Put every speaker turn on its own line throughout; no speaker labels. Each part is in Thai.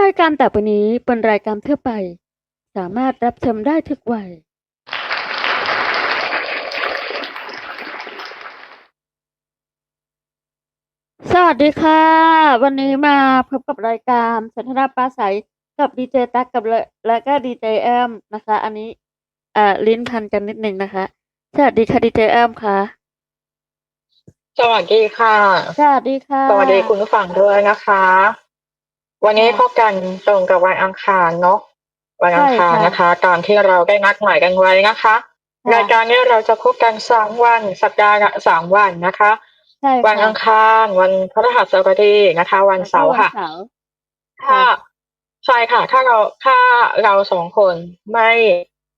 รายการต่อไปนี้เป็นรายการทั่วไป สามารถรับชมได้ทุกวัย สวัสดีค่ะ วันนี้มาพบกับรายการสนทนาปราศัยกับดีเจตั๊กกับและและก็ดีเจแอมนะคะ อันนี้เอ่อลิ้นพันกันนิดหนึ่งนะคะ สวัสดีค่ะดีเจแอมค่ะ
สวัสดีค่ะ
สวัสดีค่ะ
สวัสดีคุณผู้ฟังด้วยนะคะ วันนี้
ค่ะ
พบกันตรงกับวันอังคารเนาะ วันอังคาร
ใช่ค่ะ
นะคะ ตามที่เราได้นัดหมายกันไว้นะคะ
ค่ะ
รายการนี้เราจะพบกันสามวัน สัปดาห์ละสามวันนะคะ
ใช่ค่ะ
วันอังคาร วันพฤหัสบดีนะคะ วันเสาร์ค่ะ
วันเสาร์
ถ้าใช่ค่ะ ถ้าเราถ้าเราสองคนไม่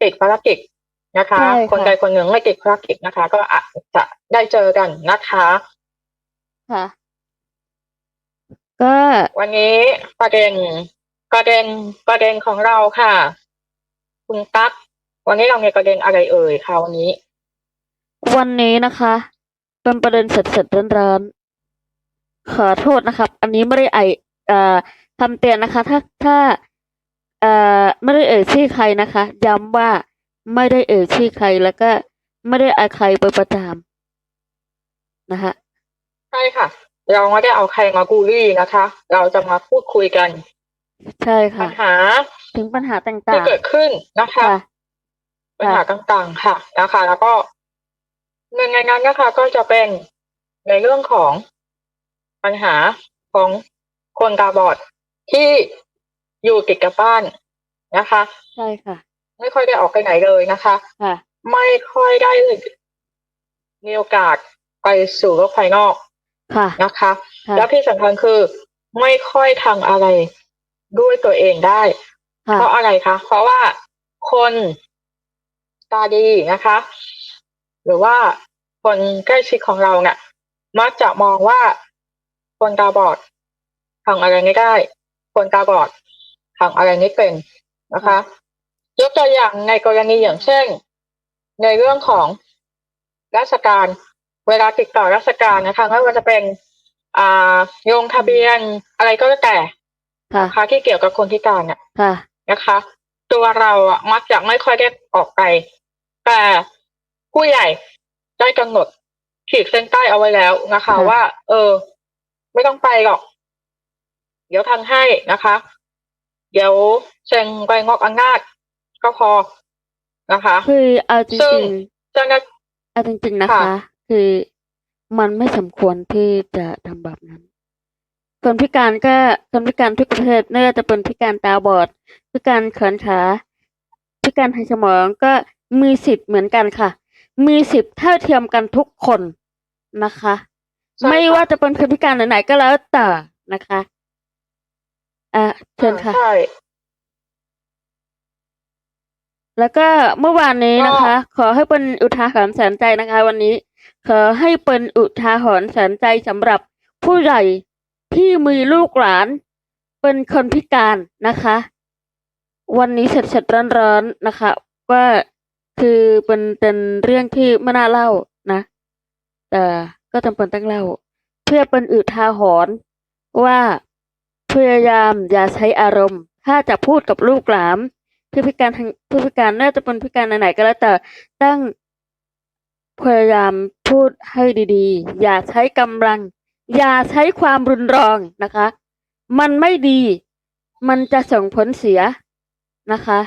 ติดภารกิจ นะคะ
ใช่ค่ะ
คนใดคนหนึ่งไม่ติดภารกิจนะคะ ก็อาจจะได้เจอกันนะคะ
ค่ะ ก็
วันนี้ประเด็นประเด็นประเด็นของเราค่ะ คุณตั๊กวันนี้เรามีประเด็นอะไรเอ่ยคะวันนี้
วันนี้นะคะ เป็นประเด็นสดๆร้อนๆขอโทษนะครับ อันนี้ไม่ได้ไอเอ่อคำเตือนนะคะ ถ้าถ้าเอ่อไม่ได้เอ่ยชื่อใครนะคะย้ำว่า ไม่ได้เอ่ยชื่อใครแล้วก็ไม่ได้เอาใครไปประจามนะคะ
ใช่ค่ะ เราไม่ได้เอาใครมากูรี่นะคะ เราจะมาพูดคุยกัน
ใช่
ปั
ค่ะ
ญหา
ถึงปัญหาต่
ที่า
ง
เกิดขึ้นนะคะ
ๆค่ะ
ปัญหาต่างๆค่ะนะคะ แล้วก็หนึ่งในนั้นนะคะ ก็จะเป็นในเรื่องของปัญหาของคนตาบอดที่อยู่ติดกับบ้านนะคะ
ใช่ค่ะ
ไม่ค่อยได้ออกไปไหนเลยนะคะ
ค่ะ
ไม่ค่อยได้มีโอกาสไปสู่โลกภายนอก
ค่ะ
นะคะ
ค่ะ
แล้วที่สำคัญคือไม่ค่อยทำอะไรด้วยตัวเองได้
ค่ะ
เพราะอะไรคะ เพราะว่าคนตาดีนะคะ หรือว่าคนใกล้ชิดของเราเนี่ยมักจะมองว่าคนตาบอดทำอะไรไม่ได้ คนตาบอดทำอะไรไม่เป็นนะคะ ยกตัวอย่างในกรณีอย่างเช่น ในเรื่องของราชการ เวลาติดต่อราชการนะคะไม่ว่าจะเป็นอ่าลงทะเบียนอะไรก็แล้วแต่
ค่ะ
นะคะที่เกี่ยวกับคนพิการเนี่ย
ค่ะ
นะคะ ตัวเราอะมักจะไม่ค่อยได้ออกไป แต่ผู้ใหญ่ได้กำหนดขีดเส้นใต้เอาไว้แล้วนะคะ
ค่ะ
ว่า เออ ไม่ต้องไปหรอก เดี๋ยวทำให้นะคะ เดี๋ยวเซ็นใบงอกอำนาจ ก็พอนะคะ
คือเอาจ
ซึ่ง
ริงๆ
เจ้าหน้า
เอาจริงๆนะคะ
ค่ะ
คือมันไม่สมควรที่จะทำแบบนั้น คนพิการก็คนพิการทุกประเภทไม่ว่าจะเป็นพิการตาบอด พิการแขนขา พิการทางสมองก็มีสิทธิ์เหมือนกันค่ะ มีสิทธิ์เท่าเทียมกันทุกคนนะคะ
ใช่
ไม่
ค่ะ
ว่าจะเป็นคนพิการไหนๆก็แล้วแต่นะคะ อะเชิญค่ะ
ใช่
แล้วก็เมื่อวานนี้
ก็
นะคะ ขอให้เป็นอุทาหรณ์สอนใจนะคะ วันนี้ ขอให้เป็นอุทาหรณ์สอนใจสำหรับผู้ใหญ่ที่มีลูกหลาน เป็นคนพิการนะคะ วันนี้เสร็จๆร้อนๆนะคะ ว่าคือเป็นเป็นเรื่องที่ไม่น่าเล่านะ แต่ก็จำเป็นต้องเล่า เพื่อเป็นอุทาหรณ์ว่าพยายามอย่าใช้อารมณ์ ถ้าจะพูดกับลูกหลาน ที่พิการทางผู้พิการน่าจะเป็นพิการไหนๆก็แล้วแต่ตั้งพยายามพูดให้ดีๆ อย่าใช้กำลัง อย่าใช้ความรุนแรงนะคะ มันไม่ดี มันจะส่งผลเสียนะคะ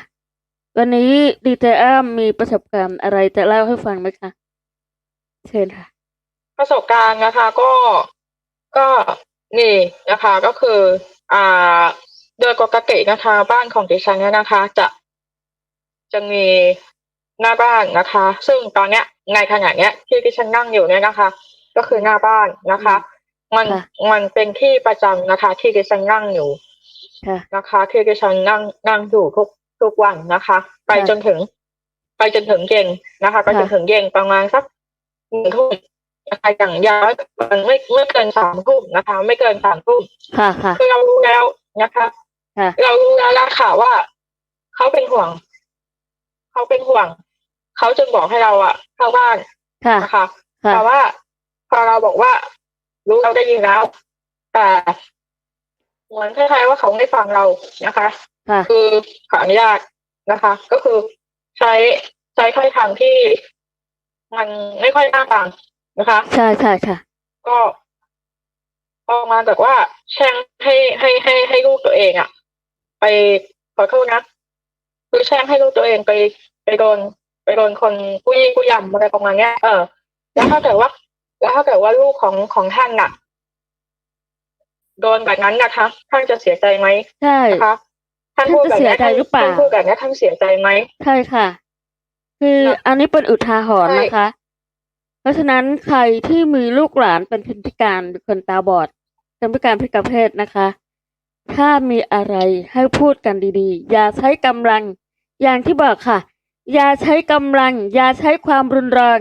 วันนี้ดีเจแอมมีประสบการณ์อะไรจะเล่าให้ฟังไหมคะเชิญค่ะ
ประสบการณ์นะคะ ก็ก็นี่นะคะ ก็คือ อ่าโดยปกตินะคะ บ้านของดิฉันเนี่ยนะคะ จะ จะมีหน้าบ้านนะคะ ซึ่งตอนเนี้ยในขณะเนี้ยที่ดิฉันนั่งอยู่เนี่ยนะคะ ก็คือหน้าบ้านนะคะ มัน
ค่ะ
มันเป็นที่ประจำนะคะ ที่ดิฉันนั่งอยู่
ค่ะ
นะคะ ที่ดิฉันนั่งนั่งอยู่ทุกทุกวันนะคะ ไป
ค่ะ
จนถึง ไปจนถึงเย็นนะคะไปจน
ค่ะ
ถึงเย็นประมาณสักหนึ่งทุ่มนะคะอย่างยาวมันไม่ไม่เกินสามทุ่มนะคะ ไม่เกินสามทุ่ม
ค่ะค่ะ
คือเรารู้แล้วนะคะ
ค่ะ
เรารู้แล้วล่ะค่ะว่าเขาเป็นห่วง เขาเป็นห่วง เขาจึงบอกให้เราอะเข้าบ้าน
ค่ะ
นะคะ
ค่ะ
แต่ว่า พอเราบอกว่า รู้เราได้ยินแล้ว แต่เหมือนคล้ายๆว่าเขาไม่ฟังเรานะคะ
ค่ะ
คือขออนุญาตนะคะ ก็คือใช้ใช้ถ้อยคำที่ มันไม่ค่อยน่าฟังนะคะ
ใช่ใช่ค่ะ
ก็ประมาณแบบว่าแช่งให้ให้ให้ให้ลูกตัวเองอะไปขอโทษนะ คือแช่งให้ลูกตัวเองไปไปโดน ไปโดนคนผู้ยี่ผู้ยำอะไรประมาณเนี้ยเออ แล้วถ้าเกิดว่า แล้วถ้าเกิดว่าลูกของของท่านน่ะ โดนแบบนั้นนะคะ ท่านจะเสียใจไหม
ใช่
นะคะท่านพูดแบบ
ท่านจะเสีย
นี้
ใจหรือเปล่า
ท่านพูดแบบนี้ท่านเสียใจไหม
ใช่ค่ะ คือ
นะ
อันนี้เป็นอุทาหรณ์
ใช่
นะคะ เพราะฉะนั้นใครที่มีลูกหลานเป็นคนพิการหรือคนตาบอดคนพิการพิการเพศนะคะ ถ้ามีอะไรให้พูดกันดีๆ อย่าใช้กำลัง อย่างที่บอกค่ะ อย่าใช้กำลัง อย่าใช้ความรุนแรง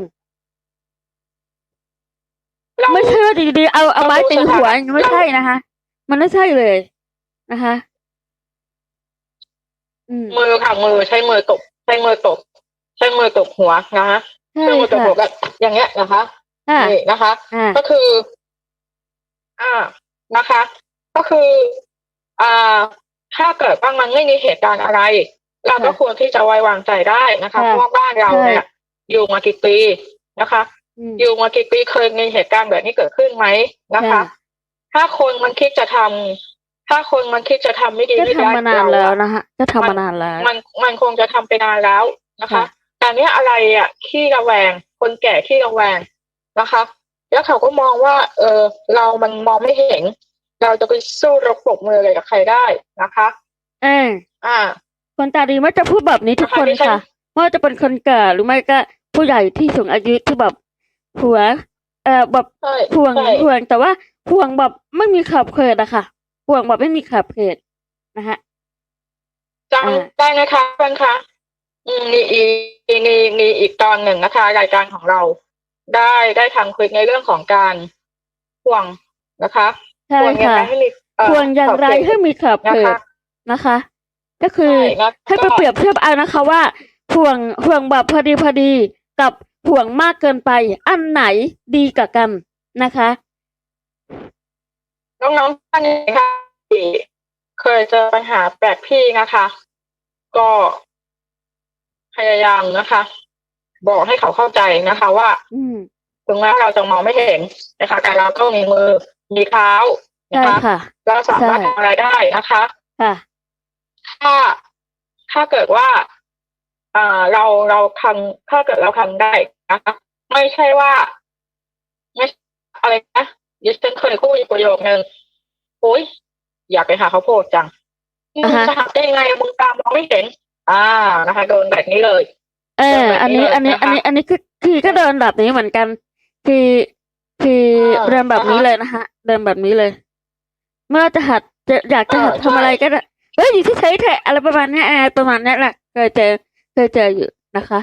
เรา
ไม่ใช่ว่าดีๆ เอาเอาไม้ตีหัวอย่างนี้ไม่ใช่นะคะ มันไม่ใช่เลยนะคะอืม
มือค่ะมือใช้มือตบใช้มือตบใช้มือตบหัวนะคะ
ใช่
ใช้มือตบ
ค่ะ
หัวแบบอย่างเงี้ยนะคะ
ค่ะ
นี่นะคะ
อ่า
ก็คือ อ่านะคะ ก็คือ อ่าถ้าเกิดว่ามันไม่มีเหตุการณ์อะไร เราก็ควรที่จะไว้วางใจได้นะคะเพราะว่าบ้านเราเนี่ยอยู่มากี่ปีนะคะ
อืม
อยู่มากี่ปีเคยมีเหตุการณ์แบบนี้เกิดขึ้นไหมนะคะ ถ้าคนมันคิดจะทำถ้าคนมันคิดจะทำไม่ดี
ก็
ไม่
ทำ
ร้าย
มานาน
เร
แล้ว
อะ
นะคะก็ทำมานานแล้ว
มันมันคงจะทำไปนานแล้วนะคะ
ค่ะ
แต่เนี้ยอะไรอะขี้ระแวง คนแก่ขี้ระแวงนะคะ แล้วเขาก็มองว่า เออเรามันมองไม่เห็น เราจะไปสู้รบปรบมืออะไรกับใครได้นะคะ
เออ
อ่า
คนตาดีมักจะพูดแบบนี้ทุกคน
นะคะดิฉัน
ค่ะไม่ว่าจะเป็นคนแก่หรือไม่ก็ผู้ใหญ่ที่สูงอายุที่แบบหัว เอ่อแบบ
ใช่
ห่วง
ใช่
ห่วงแต่ว่าห่วงแบบไม่มีขอบเขตอะค่ะห่วงแบบไม่มีขอบเขตนะฮะ
จ
อ่าำ
ได้นะคะเพื่อนคะอืมมีอีมีมีมีอีกตอนหนึ่งนะคะ รายการของเรา ได้ได้ทำคลิปในเรื่องของการห่วงนะคะ
ใช่
ห่วงยัง
ค่ะ
ไงให้มีเอ่อ
ห่วงอย่างไร
ขบเขต
ให้มีขอบเข
นะคะ
ตนะคะ ก็คือ
ใช่นะ
ให้ไป
ก็
เปรียบเทียบเอานะคะว่าห่วงห่วงแบบพอดีพอดีกับห่วงมากเกินไป อันไหนดีกว่ากันนะคะ
น้องๆท่านนี้ค่ะที่เคยเจอปัญหาแปลกพี่นะคะ ก็พยายามนะคะ บอกให้เขาเข้าใจนะคะ ว่า
อืม
ถึงแม้เราจะมองไม่เห็นนะคะแต่เราก็มีมือ มีเท้านะ
ใช่
คะ
ค่ะ
เราสามารถ
ใช่
ทำอะไรได้นะคะ
ค่ะ
ถ้าถ้าเกิดว่าอ่าเราเราทำถ้าเกิดเราทำได้นะคะ ไม่ใช่ว่า ไม่อะไรนะดิฉันเคยพูดอีกประโยคนึงโอ้ยอยากไปหาเขาวโพดจังมึง
อ่าฮะ
จะหักได้ยังไงมึงตามมองไม่เห็น อ่านะคะโดนแบบนี้เลย
เออ อันนี้ อันนี้
นะคะ
อันนี้ อันนี้คือคือก็เดินแบบนี้เหมือนกัน คือ คือ
อ่า
เดินแบบนี้
อ่าฮะ
เลยนะฮะ เดินแบบนี้เลย เมื่อจะหัดจะอยากจะหัด
อ่า
ทำอะไร
ใช่
ก็ได้เฮ้ยอยู่ที่เฉยๆเถอะอะไรประมาณเนี้ยเออประมาณเนี้ยแหละเคยเจอเคยเจออยู่นะคะ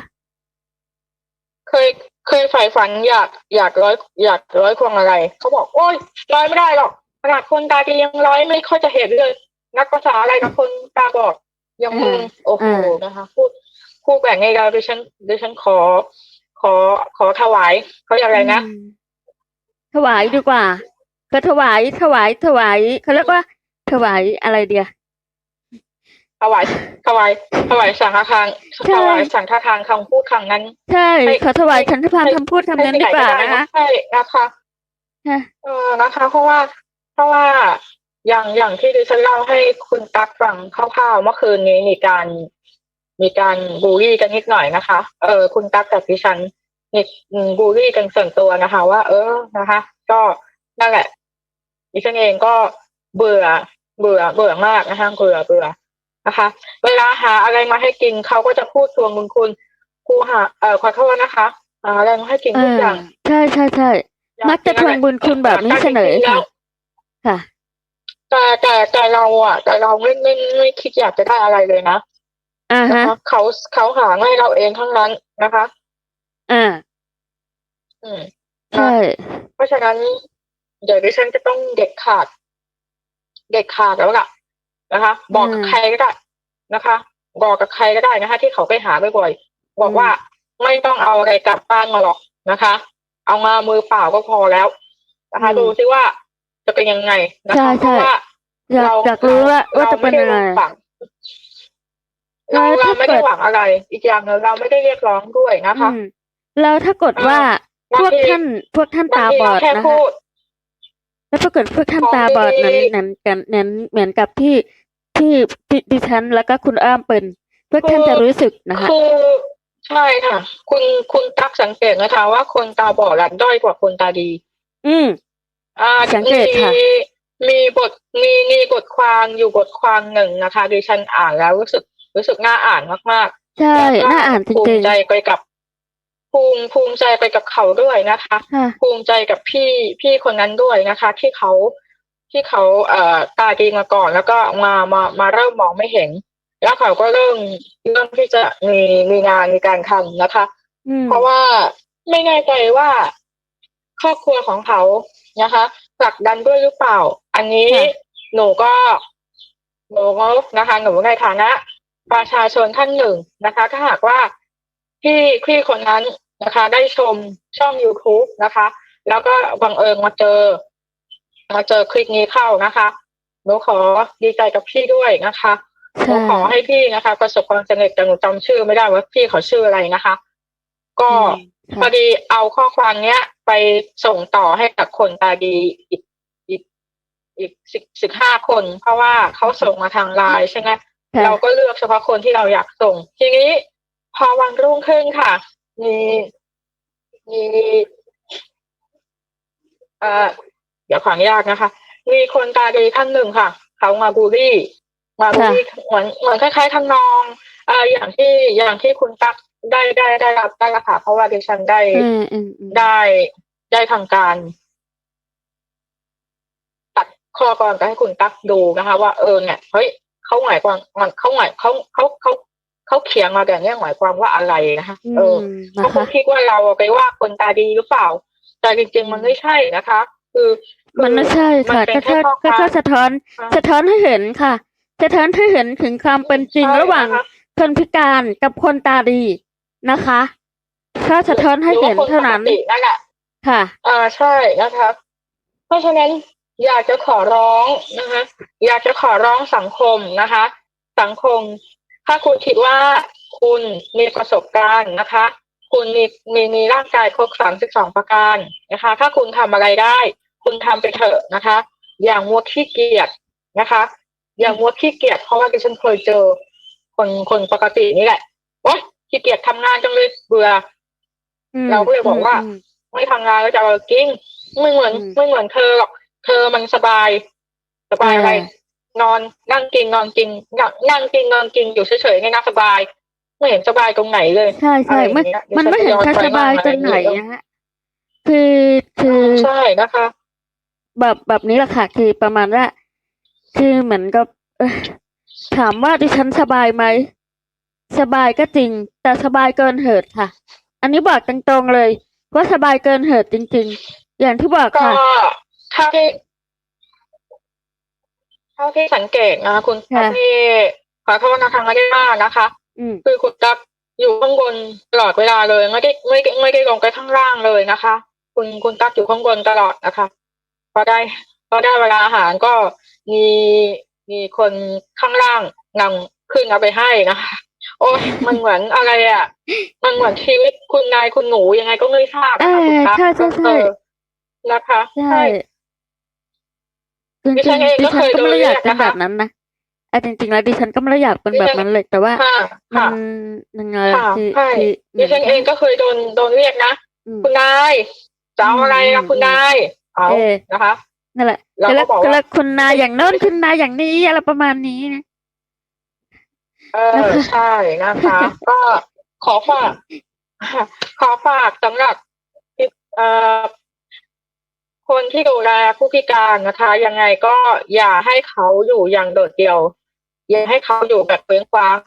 เคยเคยใฝ่ฝันอยากอยากร้อย อยากร้อยควงอะไร เขาบอกโอ้ยร้อยไม่ได้หรอกขนาดคนตาดียังร้อยไม่ค่อยจะเห็นเลย นักภาษาอะไรกับคนตาบอดยังมึง
อ่า
โอ้โห
อ่า
นะคะพูดพูดแบบนี้เราดิฉันดิฉันขอ ขอขอถวายเขาเรียกอะไรนะ
อืม ถวายดีกว่าก็ถวายถวายถวายเขาเรียกว่า ถวายอะไรเดีย
ถวายถวายถวายสังฆทาน
ใช่
ถวายสังฆทานคำพูดคำนั้น
ใช่
ให้
ขอถวายฉันทพาน
ให้
คำพูดคำนั้นดีกว่านะคะ
ใช่นะคะ
ค่ะ
เออนะคะ เพราะว่าเพราะว่าอย่างอย่างที่ดิฉันเล่าให้คุณตั๊กฟังคร่าวๆเมื่อคืนนี้มีการมีการบูลลี่กันนิดหน่อยนะคะ เออคุณตั๊กกับดิฉัน มีบูลลี่กันส่วนตัวนะคะ ว่า เออนะคะ ก็นั่นแหละดิฉันเองก็เบื่อ เบื่อ เบื่อมากนะคะเบื่อเบื่อนะคะ เวลาหาอะไรมาให้กินเขาก็จะพูดทวงบุญคุณครูหาเออขอโทษนะคะหาอะไรมาให้กินทุกอย่าง
ใช่ใช่ใช่มักจะทวงบุญคุณแบบนี้เสนอค่ะค่ะ
แต่แต่แต่เราอะ แต่เราไม่ไม่ไม่คิดอยากจะได้อะไรเลยนะ
อ่า
นะ
ฮะ
คะเขาเขาหาให้เราเองทั้งนั้นนะคะ
อ่า
อืม
ใช่
เพราะฉะนั้น เดี๋ยวดิฉันจะต้องเด็ดขาด เด็ดขาดแล้วล่ะนะคะ บอกกับใครก็ได้นะคะ บอกกับใครก็ได้นะคะ ที่เขาไปหาบ่อยๆบอกว่าไม่ต้องเอาอะไรกลับบ้านมาหรอกนะคะ เอามามือเปล่าก็พอแล้วนะคะดูซิว่าจะเป็นยังไงนะคะเพราะว่า
อยาก
เรา
อยากรู้ว่าว่าจะเป็นยังไง
เราไม่ได้หวังเรา
แล้วถ้า
เราไม่ได้
เกิด
หวังอะไร อีกอย่างหนึ่งเราไม่ได้เรียกร้องด้วยนะคะ
อืม แล้วถ้าเกิดว่า
บาง
พวก
ที
ท่านพวกท่านตา
บางที
บอ
เรา
ด
แค่
นะคะ
พูด
แล้วถ้าเกิดพวกท่าน
ของ
ตาบอดนั้น
ดีๆ
นั้นกันนั้นเหมือนกับที่ที่ที่ดิฉันแล้วก็คุณอ้อมเป็นพวกท่านจะรู้สึกนะคะ
คือใช่ค่ะ คุณคุณตักสังเกตนะคะ ว่าคนตาบอดอะด้อยกว่าคนตาดี
อืม
อ่า
สังเกตค่ะ
มีมีบทมีมีบทความอยู่บทความหนึ่งนะคะดิฉันอ่านแล้วรู้สึกรู้สึกน่าอ่านมากๆ
ใช่
แล้วก็
น่าอ่านจ
ภู
ริ
มิ
ง
ใจไปกับ ภูมิภูมิใจไปกับเขาด้วยนะคะ
ๆค่ะ
ภูมิใจกับพี่พี่คนนั้นด้วยนะคะ ที่เขาที่เขาเอ่อตาดีมาก่อน แล้วก็มามามาเริ่มมองไม่เห็น แล้วเขาก็เริ่มเริ่มที่จะมีมีงานมีการทำนะคะ
อืม
เพราะว่าไม่แน่ใจว่าครอบครัวของเขานะคะผลักดันด้วยหรือเปล่า อันนี้หนูก็หนูก็นะคะหนูในฐานะ ประชาชนท่านหนึ่งนะคะ ถ้าหากว่าพี่พี่คนนั้น นะคะ ได้ชมช่อง youtube นะคะ แล้วก็บังเอิญมาเจอ มาเจอคลิปนี้เข้านะคะหนูขอดีใจกับพี่ด้วยนะคะหนู
ใช่
ขอให้พี่นะคะ ประสบความสำเร็จแต่หนูจำชื่อไม่ได้ว่าพี่เขาชื่ออะไรนะคะ ก็
ค่ะ
พอดีเอาข้อความเนี้ย ไปส่งต่อให้กับคนตาดีอีกอีกอีกสิบสิบห้าคน เพราะว่าเขาส่งมาทางไลน์ใช่ไหม
ค่ะ
เราก็เลือกเฉพาะคนที่เราอยากส่ง ทีนี้พอวันรุ่งขึ้นค่ะ มีมีเอ่อเดี๋ยวขออนุญาตนะคะ มีคนตาดีท่านหนึ่งค่ะ เขามาบูลลี่มาบูลลี่เหมือนเหมือนคล้ายๆทำนองเอ่ออย่างที่อย่างที่คุณตั๊กได้ได้ได้รับได้รับค่ะเพราะว่าดิฉันได้
อืมอืมอืม
ได้ได้ทำการ ตัดข้อก่อนไปให้คุณตั๊กดูนะคะ ว่าเออเนี่ยเฮ้ยเขาหมายความมันเขาหมายเขาเขาเขา เขาเขียนมาแบบเนี้ยหมายความว่าอะไรนะคะ
อื
เออ
มนะ
เขาค
คะ
งคิดว่าเราไปว่าคนตาดีหรือเปล่า แต่จริง ๆ มันไม่ใช่นะคะ คือคือ
มันไม่ใช่ค่ะ
มันเป็
ก็
นแค่
แค่
ข้อ
ก็
ความ
แค่สะท้อน สะท้อนให้เห็นค่ะ สะท้อนให้เห็นถึงความเป็นจริง
ใช่
ระหว่าง
นะคะ
คนพิการกับคนตาดีนะคะแค่สะท้อนให้เห็นเท่านั้น
หรือว่คปกตินั่นแหละ
ค่ะ
อ่าใช่นะครับเพราะฉะนั้นอยากจะขอร้องนะคะ อยากจะขอร้องสังคมนะคะ สังคม ถ้าคุณคิดว่าคุณมีประสบการณ์นะคะ คุณมีมีมีร่างกายครบสามสิบสองประการนะคะ ถ้าคุณทำอะไรได้ คุณทำไปเถอะนะคะ อย่างมัวขี้เกียจนะคะ อย่างมัวขี้เกียจเพราะว่าดิฉันเคยเจอ คนคนปกตินี่แหละโอ๊ยขี้เกียจทำงานจังเลยเบื่อ
อืม
เราก็เลยบอกว่า
ม
ไม่ทำงานแล้วจะเอากินไม่เหมือน
อืม
ไม่เหมือนเธอหรอกเธอมันสบาย สบายอะไร
อ่
นอนนั่งกินนอนกินนั่งนั่งกินนอนกินอยู่เฉยๆนี่น่าสบาย ไม่เห็นสบายตรงไหนเลย
ใช่ใช่
อะไรอ
มัน
ย่างเงี้ย
มันไม่เห็น
ดิฉั
ค่าน
จะ
สบาย
ย้อน
ต
ไป
รงไหน
บ้างอะไร
นะฮะคือคือ
ใช่นะคะ
แบบแบบนี้แหละค่ะคือประมาณว่าคือเหมือนกับเอ่อถามว่าดิฉันสบายไหมสบายก็จริง แต่สบายเกินเหตุค่ะ อันนี้บอกตรงๆเลย ว่าสบายเกินเหตุจริง ๆ อย่างที่บอก
ก็
ค่ะ
เท่าที่ เท่าที่สังเกตนะคะคุณ
ค่ะ
เท่าที่ขอโทษนะคะไม่ได้มากนะคะ
อืม
คือคุณตักอยู่ข้างบนตลอดเวลาเลยไม่ได้ไม่ได้ไม่ได้ลงไปข้างล่างเลยนะคะ คุณคุณตักอยู่ข้างบนตลอดนะคะพอได้พอได้เวลาอาหารก็มีมีคนข้างล่างนำขึ้นเอาไปให้นะคะ โอ้ยมันเหมือนอะไรอะ มันเหมือนชีวิตคุณนายคุณหนูยังไงก็ไม่ทราบนะคะคุณตัก
เออใช่ใช่ใช่
เออนะคะ
ใช่ จริง
ดิฉันเอง
ๆดิ
ก็
ฉั
เคนย
ก็ไม่ได้อยาก
โดนเรี
เป็
ยกนะคะ
นแบบนั้นนะอะจริงๆแล้วดิฉันก็ไม่ได้อยากเป็นแบบนั้นเลย แต่ว่า
ค่ะ
มั
ค่ะ
นยังไง
ค่ะ
คือ
ใช่
คือ
ดิฉันเองก็เคยโดนโดนเรียกนะ
อืม
คุณนายจะเอาอะไร
อื
นะ
ม
คุณนายเอา
เออ
นะคะ
นั่นแหละ
เราก็
แล้ว
บอกว่า
แล้วคุณนายอย่างโน้นคุณนายอย่างนี้อะไรประมาณนี้นะ
เออใช่นะคะ ก็ขอฝาก ขอฝากสำหรับเอ่อ คนที่ดูแลผู้พิการนะคะ ยังไงก็อย่าให้เขาอยู่อย่างโดดเดี่ยว อย่าให้เขาอยู่แบบเคว้งคว้าง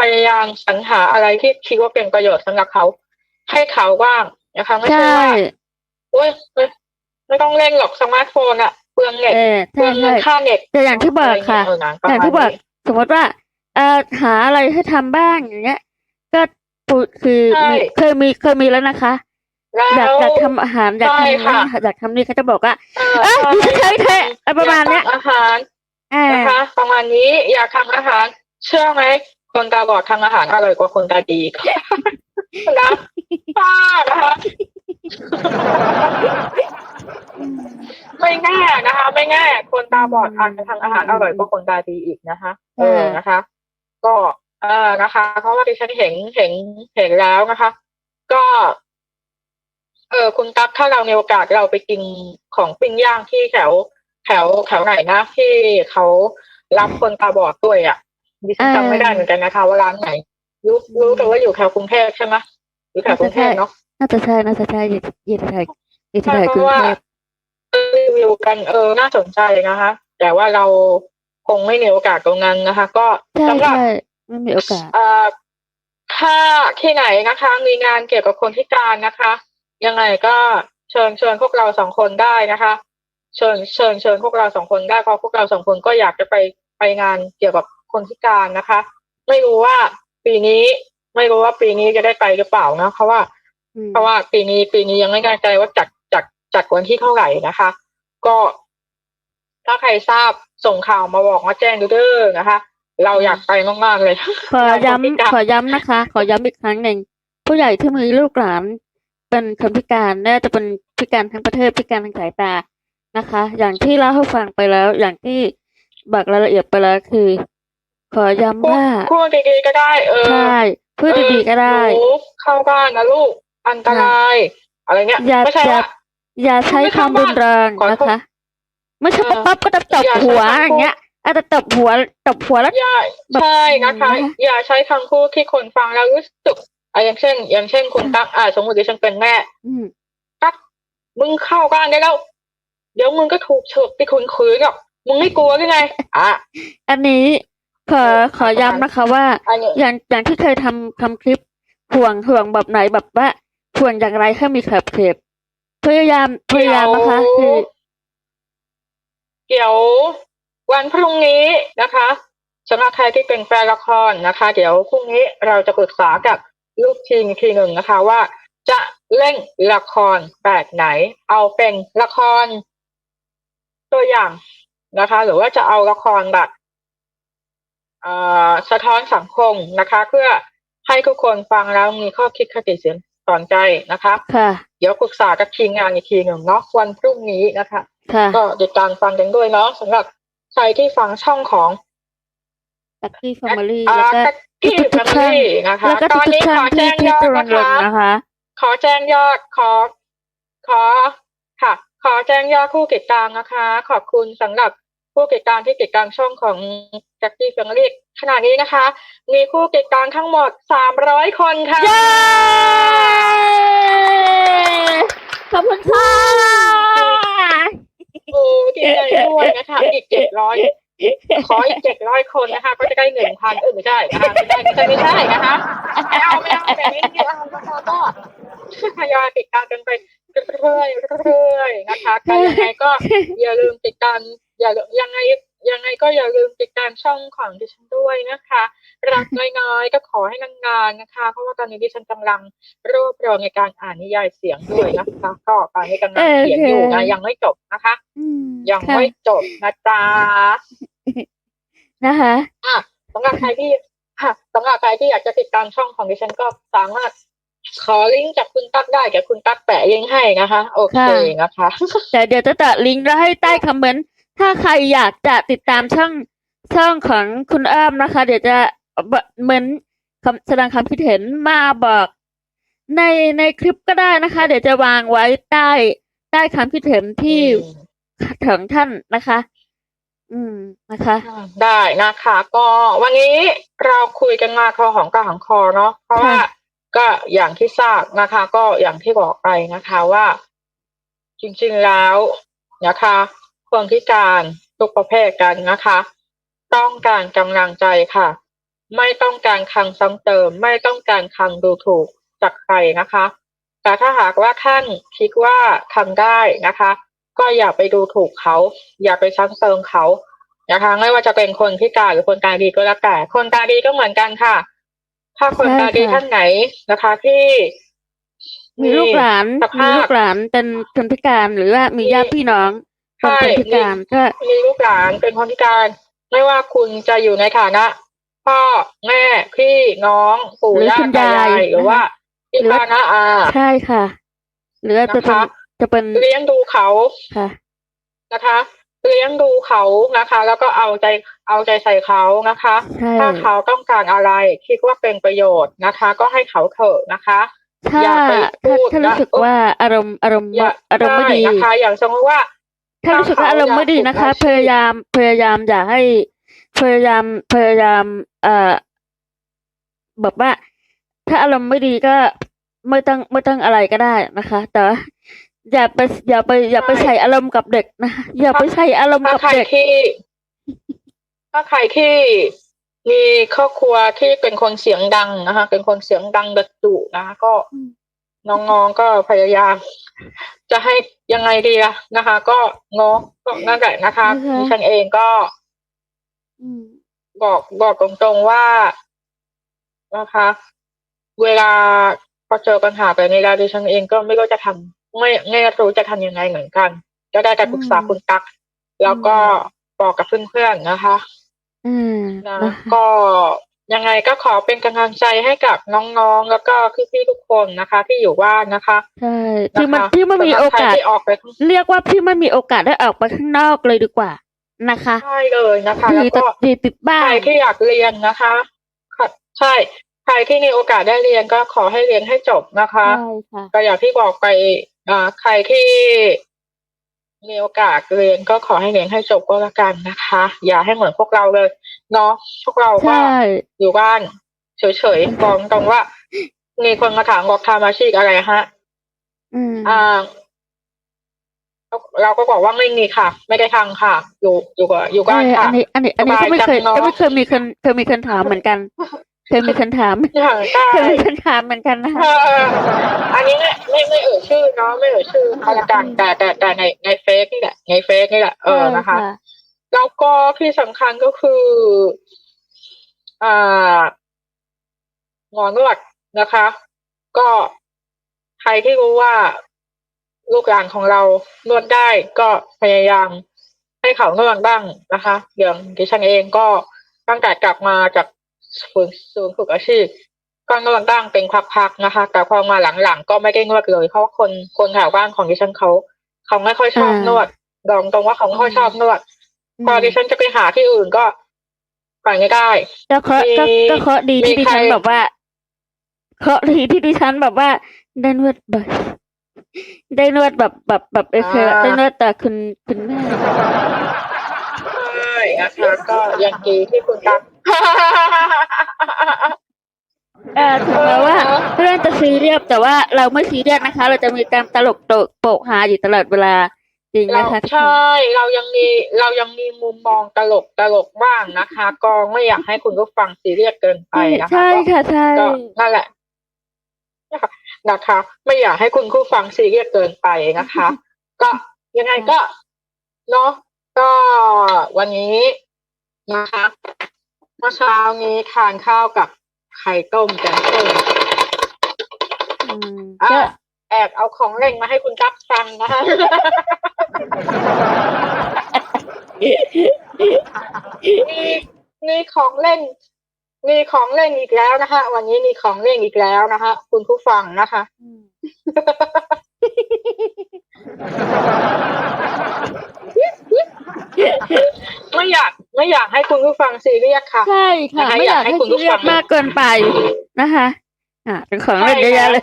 พยายามสรรหาอะไรที่คิดว่าเป็นประโยชน์สำหรับเขา ให้เขาว่างนะคะไม่
ใช่
ใช่ว่าโอ้ยไม่ไม่ต้องเล่นหรอกสมาร์ทโฟนอะเปลืองเน็ต
เออ
เปลื
ใช่
องเงิ
ใช่
นค่าเน็ต
แต่อย่างที่บอกค่ะ
เออนะประ
อย่าง
มาณ
ที่บอก
นี้
สมมติว่าเอ่อหาอะไรให้ทำบ้างอย่างเงี้ย ก็ปุคือ
ใช่
มีเคยมีเคยมีแล้วนะคะ
แล้ว
อยากอยากทำอาหารอยาก
ใช่
ทำนั่น
ค่ะ
อยากทำนี่เขาจะบอกว่า
เออ
เอ้ย
ใช่
อยู่เฉยๆเถอะอะไรประมาณเนี้ย
อยกทำอาหาร
อ่า
มาณนี้อยากทำอาหาร เชื่อไหมคนตาบอดทำอาหารอร่อยกว่าคนตาดีค่ะนะป้านะคะ ไม่แน่นะคะ ไม่แน่คนตาบอดอาจจะทำอาหารอร่อยกว่าคนตาดีอีกนะคะเออนะคะ ก็ เออนะคะเพราะว่าดิฉันเห็นเห็นเห็นแล้วนะคะ ก็ เออคุณตั๊กถ้าเราในโอกาสเราไปกินของปิ้งย่างที่แถว แถวแถวไหนนะที่เขารับคนตาบอดด้วยอะดิฉันจำไม่ได้เหมือนกันนะคะว่าร้านไหนรู้รู้แต่ว่าอยู่แถวกรุงเทพใช่ไหมอยู่แถวกรุงเทพเนาะ
น่าจะใช่น่าจะใช่ยี่ยี่ไทยยี่ไท
ใช่
ย
เพ
กรุ
ราะ
ง
ว่า
เทพ
รีวิวกันเออน่าสนใจนะคะ แต่ว่าเราคงไม่มีโอกาสตรงนั้นนะคะ ก็
ใช่
สำหรับ
ใช่ไม่มีโอกาส
เอ่อถ้าที่ไหนนะคะ มีงานเกี่ยวกับคนพิการนะคะ ยังไงก็เชิญเชิญพวกเราสองคนได้นะคะ เชิญเชิญเชิญพวกเราสองคนได้เพราะพวกเราสองคนก็อยากจะไปไปงานเกี่ยวกับคนพิการนะคะ ไม่รู้ว่าปีนี้ไม่รู้ว่าปีนี้จะได้ไปหรือเปล่านะเพราะว่า
อืม
เพราะว่าปีนี้ปีนี้ยังไม่แน่ใจว่าจัดจัดจัดวันที่เท่าไหร่นะคะ ก็ถ้าใครทราบส่งข่าวมาบอกมาแจ้งดูเด้อนะคะ เราอยากไปมากๆเลย
ขอ
เราคนพิการ
ย้ำขอย้ำนะคะ ขอย้ำอีกครั้งหนึ่งผู้ใหญ่ที่มีลูกหลาน เป็นคนพิการน่าจะเป็นพิการทั้งประเทศพิการทางสายตานะคะ อย่างที่เล่าให้ฟังไปแล้ว อย่างที่บอกรายละเอียดไปแล้วคือ ขอย้ำ
พูด
ว่า
พูดดีๆก็ได้ เออ
ใช่พูดดีๆก็ได้
เออหนูเข้าบ้านนะลูกอันตราย อะไรเงี้ย
อย่า
ไม่ใช่
อย่า
ว่า
อย่าใช้ความรุนแรง
ขอโทษ
นะคะไม่ใช่
เออ
ปั๊บๆก็จะตบ
อย่าใช้
หัว
คำพูด
อย่างเงี้ยอาจจะตบหัวตบหัวแล้ว
อย่า
แบบ
ใช่นะคะ
อืม
อย่าใช้คำพูดที่คนฟังแล้วรู้สึก อะอย่างเช่น อย่างเช่นคุณตั๊กอ่าสมมติดิฉันเป็นแม่
อืม
ตั๊กมึงเข้าบ้านได้แล้ว เดี๋ยวมึงก็ถูกเฉิกไปคุนคืนหรอกมึงไม่กลัวหรือไงอะ
อันนี้ขอ
เออ
ขอย้ำนะคะว่า
อันนี้
อย่างอย่างที่เคยทำทำคลิปห่วงห่วงแบบไหนแบบว่าห่วงอย่างไรให้มีขอบเขตพยายามพยายามนะคะคือ
เดี๋ยววันพรุ่งนี้นะคะสำหรับใครที่เป็นแฟนละครนะคะ เดี๋ยวพรุ่งนี้เราจะปรึกษากับ ลูกทีมอีกทีหนึ่งนะคะว่า จะเล่นละครแบบไหน เอาเป็นละคร ตัวอย่างนะคะ หรือว่าจะเอาละครแบบเอ่อสะท้อนสังคมนะคะ เพื่อให้ทุกคนฟังแล้วมีข้อคิดคติเสียนสอนใจนะคะ
ค่ะ
เดี๋ยวปรึกษากับทีมงานอีกทีหนึ่งเนาะวันพรุ่งนี้นะคะ
ค่ะ
ก็ติดตามฟังกันด้วยเนาะสำหรับใครที่ฟังช่องของ
ตักกี้แฟมิลี่
อ่า
แล้วก็
ที่
ทุ
แฟ
กๆ
มิ
ท่าน
ลี่นะคะ
แล้วก็
ตอน
ทุก
นี้
ๆท่า
ขอนแจ้
ที่
ง
ที่
ยอด
ตรง
นะ
ลง
คะ
นะคะ
ขอแจ้งยอดขอ ขอค่ะ ขอแจ้งยอดผู้ติดตามนะคะ ขอบคุณสำหรับผู้ติดตามที่ติดตามช่องของแจ็คกี้แฟมิลี่ขณะนี้นะคะ มีผู้ติดตามทั้งหมดสามร้อยคนค่ะ
เย้ขอบคุณค่ะ
โอ้ดีใจด้วยนะคะอีกเจ็ดร้อย ขออีกเจ็ดร้อยคนนะคะ ก็จะได้หนึ่งพันเออไม่ใช่นะคะไม่ใช่ไม่ใช่ไม่ได้นะคะไม่เอาไม่เอาแต่นี้ไม่เอานะคะก็ทยอยติดตามกันไปเรื่อยๆเรื่อยนะคะยังไงก็อย่าลืมติดตามอย่ายังไง ยังไงก็อย่าลืมติดตามช่องของดิฉันด้วยนะคะ รักน้อยๆ ก็ขอให้นานๆนะคะ เพราะว่าตอนนี้ดิฉันกำลังรวบรวมในการอ่านนิยายเสียงด้วยนะคะก็ตอนนี้กำลังเขียนอยู่นะยังไม่จบนะคะ
อืม
ยัง
ค่ะ
ไม่จบนะจ๊ะ
นะคะ
อะสำหรับใครที่ค่ะสำหรับใครที่อยากจะติดตามช่องของดิฉันก็สามารถขอลิงก์จากคุณตั๊กได้เดี๋ยวคุณตั๊กแปะลิงก์ให้นะคะ โอเค
ค่ะ
นะคะ
แต่เดี๋ยวจะแตะลิงก์แล้วให้ใต้คอมเมนต์ ถ้าใครอยากจะติดตามช่องช่องของคุณอ้อมนะคะ เดี๋ยวจะเหมือนคำแสดงความคิดเห็นมาบอก ในในคลิปก็ได้นะคะ เดี๋ยวจะวางไว้ใต้ใต้ความคิดเห็นที่ถึงท่านนะคะ อืมนะคะ
ได้นะคะ ก็วันนี้เราคุยกันมาคอของกระหังคอเนาะเพราะว่าก็อย่างที่ทราบนะคะ ก็อย่างที่บอกไปนะคะว่า จริงๆแล้วนะคะ คนพิการทุกประเภทกันนะคะ ต้องการกำลังใจค่ะ ไม่ต้องการคำซ้ำเติม ไม่ต้องการคำดูถูกจากใครนะคะ แต่ถ้าหากว่าท่านคิดว่าทำได้นะคะ ก็อย่าไปดูถูกเขา อย่าไปซ้ำเติมเขานะคะไม่ว่าจะเป็นคนพิการหรือคนตาดีก็แล้วแต่ คนตาดีก็เหมือนกันค่ะ ถ้าคนตาดี
ใช่ค่ะ
ท่านไหนนะคะที่
มีลูกหลาน
สภาพ
มีลูกหลานเป็นคนพิการหรือว่ามีญาติพี่น้องเป็น
ใช่
คนพิการก็
มีลูกหลานเป็นคนพิการ ไม่ว่าคุณจะอยู่ในฐานะ พ่อแม่พี่น้องปู่
หรือย่าคุณ
ตายายา
ย
หรือว่าพี่
หรือว่า
ป้าน้าอา
ใช่ค่ะ หรือว่าจะเป็น
นะคะ
จะเป็น
เลี้ยงดูเขา
ค่ะ
นะคะเลี้ยงดูเขานะคะ แล้วก็เอาใจเอาใจใส่เขานะคะ
ใช่
ถ้าเขาต้องการอะไรคิดว่าเป็นประโยชน์นะคะ ก็ให้เขาเถอะนะคะ
ถ้า
อย่าไปพู
ถ้า
ด
ถ้ารู้
นะ
สึกว่าอารมณ์อารมณ์
อย่า
อารมณ์ไม่ดี
ใช่นะคะ อย่างสมมติว่า
ถ้ารู้สึกว่าอารมณ์ไม่ดีนะคะ
ถ้าเขา
พยายามพยายามอย่าให้พยายามพยายาม เอ่อแบบว่า ถ้าอารมณ์ไม่ดีก็ไม่ต้องไม่ต้องอะไรก็ได้นะคะ แต่ว่าอย่าไปอย่าไปอย่าไปใส่อารมณ์กับเด็กนะคะอย่าไปใส่อารมณ์
ถ้า
กับ
ใคร
เด็ก
ที่ ถ้าใครที่มีครอบครัวที่เป็นคนเสียงดังนะคะ เป็นคนเสียงดังดัดดุนะคะก็
อืม
น้องๆก็พยายาม จะให้ยังไงดีอะนะคะ ก็เนาะก็นั่นแหละนะคะ
นะคะ
ดิฉันเองก็
อืม
บอกบอกตรงๆว่านะคะ เวลาพอเจอปัญหาแบบนี้แล้วดิฉันเองก็ไม่รู้จะทำไม่ไม่รู้จะทำยังไงเหมือนกัน ก็ได้แต่ปรึกษาคุณตั๊กแล้วก็บอกกับเพื่อนๆนะคะ
อืม
นะ
นะคะ
ก็ ยังไงก็ขอเป็นกำลังใจให้กับน้องๆ แล้วก็พี่ๆทุกคนนะคะ ที่อยู่บ้านนะคะ
ใช่ที่มัน
นะคะ
ที่ไม่มี
สำหรับ
โอกาส
ใครที่ออกไปข้าง
เรียกว่าพี่ไม่มีโอกาสได้ออกไปข้างนอกเลยดีกว่านะคะ
ใช่เลยนะคะ
ดี
แล้ว
แต่
ก็
ดีติดบ้า
ใคร
น
ที่อยากเรียนนะคะค่ะใช่ใครที่มีโอกาสได้เรียนก็ขอให้เรียนให้จบนะคะ
ใช่ค่ะ
ก็อย่างที่บอกไปอ่าใครที่มีโอกาสเรียนก็ขอให้เรียนให้จบก็แล้วกันนะคะ อย่าให้เหมือนพวกเราเลย เนาะพวกเราก็
ใช่
อยู่บ้านเฉยๆบอกตรงว่า มีคนมาถามบอกทำอาชีพอะไรฮะ
อืม
อ่าเราก็บอกว่าไม่มีค่ะ ไม่ได้ทำค่ะ อยู่อยู่กับอยู่บ้าน
เออ
ค่ะ
อันนี้ อันนี้ อันนี้
สบาย
ก็ไม่เคย
จังเนอะ
ก็ไม่เคยมีคนเคยมีคนถามเหมือนกันเคยมีคนถาม
อย่างได้
เคยมีคนถามเหมือนกันนะคะ
เอออันนี้ไม่ไม่ไม่เอ่ยชื่อเนาะไม่เอ่ยชื่อเขาละกันแต่แต่แต่ในในเฟซนี่แหละในเฟซนี่แหละเออนะคะ แล้วก็ที่สำคัญก็คืออ่าหมอนวดนะคะ ก็ใครที่รู้ว่าลูกหลานของเรานวดได้ก็พยายามให้เขานวดบ้างนะคะ อย่างดิฉันเองก็ตั้งแต่กลับมาจากศูนย์ศูนย์ฝึกอาชีพก็นวดบ้างเป็นพักๆนะคะ แต่พอมาหลังๆก็ไม่ได้นวดเลยเพราะว่าคนคนแถวบ้านของดิฉันเขาเขาไม่ค่อยชอบ
อ่าน
นวดดองตรงว่าเขาไม่ค่อยชอบนวด พอดิฉันจะไปหาที่อื่นก็ไปไม่ได้
ก็เคราะห์ก็
มี
ก็เคราะห์ดีที่
มี
ดิ
ใคร
ฉันแบบว่าเคราะห์ดีที่ดิฉันแบบว่าได้นวดแบบได้นวดแบบแบบแบบเออคือได้นวดแต่คุณคุณแม่
ใช่นะคะก็ยังดีที่คุณตั๊ก
เออถึงแม้ว่าเรื่องจะซีเรียสแต่ว่าเราไม่ซีเรียสนะคะ เราจะมีการตลกโตกโปกฮาอยู่ตลอดเวลา จริง
เรา
นะคะ
ใช่เรายังมีเรายังมีมุมมองตลกตลกบ้างนะคะก็ไม่อยากให้คุณผู้ฟังซีเรียสเกินไปนะคะ
ใช่
ก็
ค่ะใช่
ก็นั่นแหละนะคะนะคะ ไม่อยากให้คุณผู้ฟังซีเรียสเกินไปนะคะ ก็ยังไงก็เนาะก็วันนี้นะคะเมื่อเช้านี้ทานข้าวกับไข่ต้มแกงส้ม
อืม
อะ
ก็
แอบเอาของเล่นมาให้คุณตั๊กฟังนะคะ มีมีของเล่น มีของเล่นอีกแล้วนะคะ วันนี้มีของเล่นอีกแล้วนะคะคุณผู้ฟังนะคะ
อืม
ไม่อยากไม่อยากให้คุณผู้ฟังซีเรียสค่ะ
ใช่ค่ะ
นะคะ
ไม่อยาก
อยากให้
ให้
คุณผู้
ซีเรีย
ฟั
ส
ง
มากเกินไปนะคะ อ่าเป็นของเล่น
ใช่
เยอะแยะเลย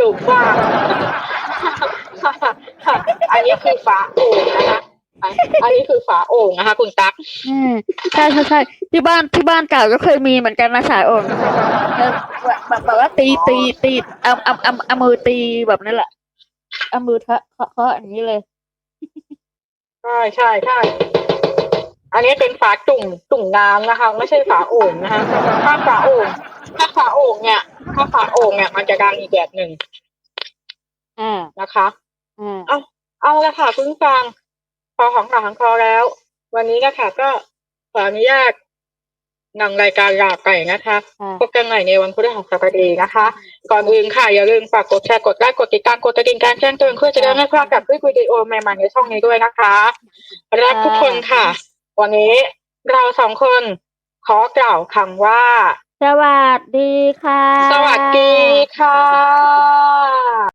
ดุมาอันนี้คือฝาโอ่งนะคะอันนี้คือฝาโอ่งนะคะ คุณตั๊ก
อืมใช่ใช่ใช่ที่บ้านที่บ้านเก่าก็เคยมีเหมือนกันนะสายโอ่งแบบแบบว่าตีตีตีเอาเอาเอาเอามือตีแบบนั้นแหละ เอามือเทาะเคาะเคาะอย่างนี้เลย
ใช่ใช่ใช่อันนี้เป็นฝาจุ่มจุ่มน้ำนะคะ ไม่ใช่ฝาโอ่งนะคะถ้าฝาโอ่งถ้าฝาโอ่งเนี่ย ถ้าฝาโอ่งเนี่ย มันจะดังอีกแบบหนึ่ง
อ่า
นะคะ
อ่า
เอาละค่ะคุณผู้ฟังพอของปากของคอแล้ว วันนี้นะคะก็ขออนุญาต นำรายการลาไปนะคะ
ค่ะ
พบกันใหม่ในวันพฤหัสบดีนะคะ ก่อนอื่นค่ะอย่าลืมฝากกดแชร์กดไลค์กดติดตามกดกระดิ่งการแจ้งเตือนเพื่อจะได้ไม่พลาดกับคลิปวิดีโอใหม่ๆในช่องนี้ด้วยนะคะรักทุกคนค่ะ วันนี้เราสองคนขอกล่าวคำว่า
สวัสดีค่ะ
สวัสดีค่ะ